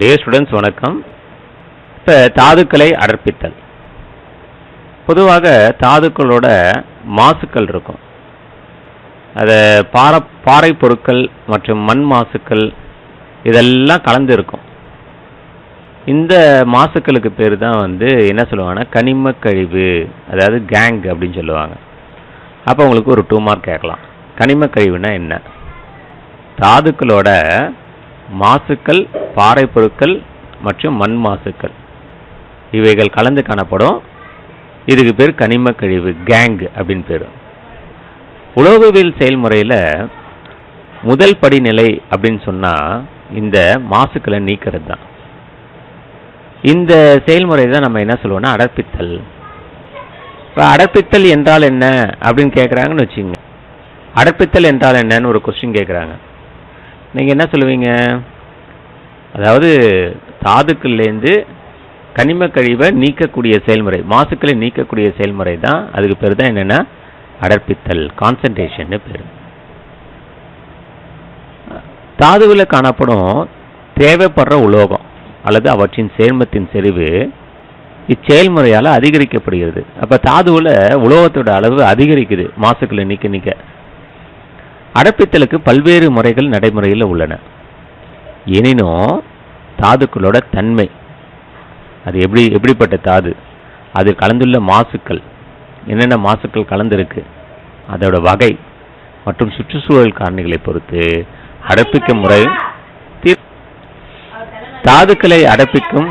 Dear students வணக்கம். இப்போ தாதுக்களை அடர்ப்பித்தல். பொதுவாக தாதுக்களோட மாசுக்கள் இருக்கும். அது பார பாறை பொருட்கள் மற்றும் மண் மாசுக்கள் இதெல்லாம் கலந்து இருக்கும் இந்த மாசுக்களுக்கு பேர் தான் வந்து என்ன சொல்லுவாங்கன்னா கனிம கழிவு அதாவது கேங் அப்படின்னு சொல்லுவாங்க. அப்போ உங்களுக்கு ஒரு டூ மார்க் கேட்கலாம். கனிம கழிவுனா என்ன? தாதுக்களோட மாசுக்கள் பாறை பொருட்கள் மற்றும் மண் மாசுக்கள் இவைகள் கலந்து காணப்படும். இதுக்கு பேர் கனிம கழிவு கேங் அப்படின்னு பேர். உலோகவியல் செயல்முறையில் முதல் படிநிலை அப்படின்னு சொன்னால் இந்த மாசுக்களை நீக்கிறது தான் இந்த செயல்முறை தான் நம்ம என்ன சொல்லுவோம்னா அடர்ப்பித்தல் இப்போ அடர்ப்பித்தல் என்றால் என்ன அப்படின்னு கேட்குறாங்கன்னு வச்சுங்க அடர்ப்பித்தல் என்றால் என்னன்னு ஒரு கொஸ்டின் கேட்குறாங்க நீங்கள் என்ன சொல்லுவீங்க? அதாவது தாதுக்கள்லேருந்து கனிம கழிவை நீக்கக்கூடிய செயல்முறை மாசுக்களை நீக்கக்கூடிய செயல்முறை தான் அதுக்கு பேர் தான் என்னென்னா அடர்ப்பித்தல் கான்சன்ட்ரேஷன் பேர். தாதுவில் காணப்படும் தேவைப்படுற உலோகம் அல்லது அவற்றின் சேர்மத்தின் செறிவு இச்செயல்முறையால் அதிகரிக்கப்படுகிறது. அப்போ தாதுவில் உலோகத்தோட அளவு அதிகரிக்குது மாசுக்களை நீக்க நீக்க. அடப்பித்தலுக்கு பல்வேறு முறைகள் நடைமுறையில் உள்ளன. எனினும் தாதுக்களோட தன்மை. அது எப்படி எப்படிப்பட்ட தாது? அது கலந்துள்ள மாசுக்கள். என்னென்ன மாசுக்கள் கலந்துருக்கு? அதோட வகை மற்றும் சுற்றுச்சூழல் காரணிகளை பொறுத்து அடப்பிக்கும் முறை தீர் தாதுக்களை அடப்பிக்கும்